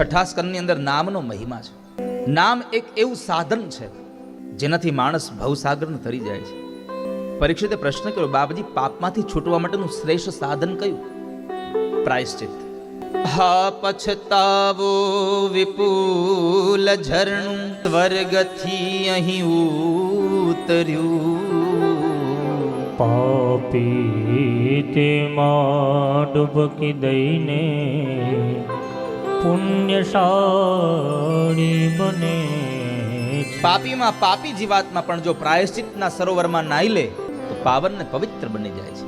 છઠ્ઠા સ્કંદની અંદર નામનો મહિમા છે. નામ એક એવું સાધન છે, જેનાથી માણસ ભવસાગરને તરી જાય છે. પરીક્ષિતે પ્રશ્ન કર્યો, બાપજી, પાપમાંથી છૂટવા માટેનું શ્રેષ્ઠ સાધન કયું? પ્રાયશ્ચિત. હા પછતાવો વિપુલ ઝરણું સ્વર્ગથી અહીં ઉતર્યું. પાપી તેમાં ડૂબકી દઈને પુણ્યશાળી બને પાપીમાં પાપી જીવાતમાં પણ જો પ્રાયશ્ચિતના સરોવરમાં નાહી લે, તો પાવન ને પવિત્ર બની જાય છે.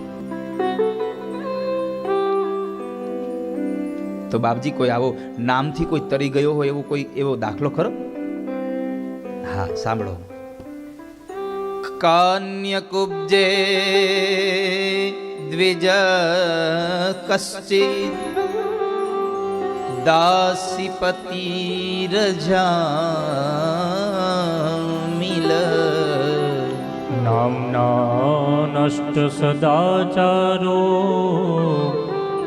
તો બાપજી, કોઈ આવો નામથી કોઈ તરી ગયો હોય એવો કોઈ એવો દાખલો ખરો? હા, સાંભળો. કાન્યકુબ્જે દ્વિજ કશ્ચિત દાસીપતિરજામિલ નામના નષ્ટ સદાચારો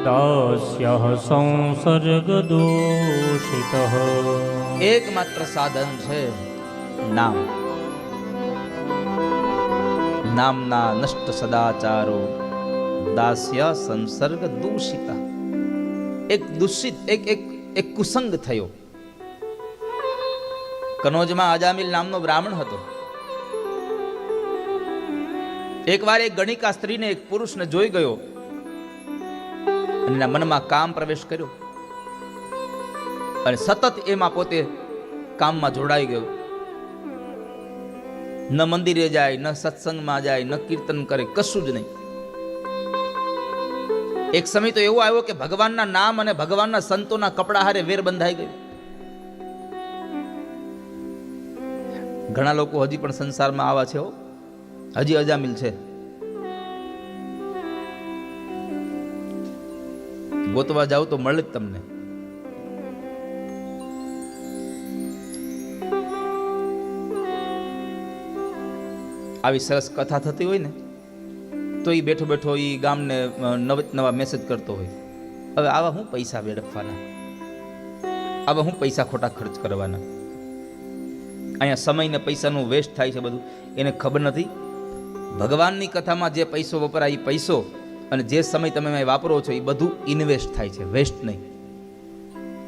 દાસ્ય સંસર્ગ દોષિત એકમાત્ર સાધન છે નામ નામના નષ્ટ સદાચારો દાસ્ય સંસર્ગ દૂષિતા એક દૂષિત, એક એક એક કુસંગ થયો. કનોજમાં અજામિલ નામનો બ્રાહ્મણ હતો. એકવાર એક ગણિકા સ્ત્રીને એક પુરુષને જોઈ ગયો અને એના મનમાં કામ પ્રવેશ કર્યો. અને સતત એમાં પોતે કામમાં જોડાઈ ગયો. ન મંદિરે જાય, ન સત્સંગમાં જાય, ન કીર્તન કરે, કશું જ નહીં. એક સમય તો એવો આવ્યો કે ભગવાનના નામ અને ભગવાનના સંતોના કપડા હારે વેર બંધાઈ ગયું. ઘણા લોકો હજી પણ સંસારમાં આવા છે હજી અજામિલ છે. ગોતવા જાવ તો મળે જ તમને. આવી સરસ કથા થતી હોય ને તો એ બેઠો બેઠો એ ગામને નવ, નવા મેસેજ કરતો હોય. હવે આવા હું પૈસા વેડફવાના? આવા હું પૈસા ખોટા ખર્ચ કરવાના? અહીંયા સમય ને પૈસાનું વેસ્ટ થાય છે બધું. એને ખબર નથી? ભગવાનની કથામાં જે પૈસો વપરાય એ પૈસો. અને જે સમય તમે વાપરો છો એ બધું ઇન્વેસ્ટ થાય છે વેસ્ટ નહીં.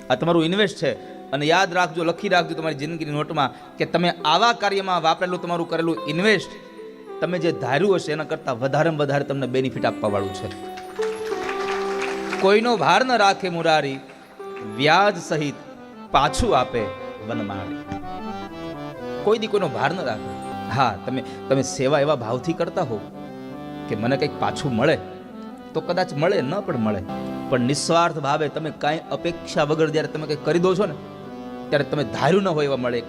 આ તમારું ઇન્વેસ્ટ છે. અને યાદ રાખજો, લખી રાખજો તમારી જિંદગીની નોટમાં કે તમે આવા કાર્યમાં વાપરેલું, તમારું કરેલું ઇન્વેસ્ટ તમે જે ધાર્યું હશે, એના કરતાં વધારે વધારે તમને બેનિફિટ આપવા વાળું છે. કોઈનો ભાર ન રાખે મુરારી, વ્યાજ સહિત પાછું આપે વનમાળી. કોઈ દી કોઈનો ભાર ન રાખે. હા, તમે તમે સેવા એવા ભાવથી કરતા હો કે મને કંઈક પાછું મળે, તો કદાચ મળે, ન પણ મળે. પણ નિસ્વાર્થ ભાવે તમે કાંઈ અપેક્ષા વગર જ્યારે તમે કંઈક કરી દો છો ને, ત્યારે તમે ધાર્યું ન હોય એવા મળે.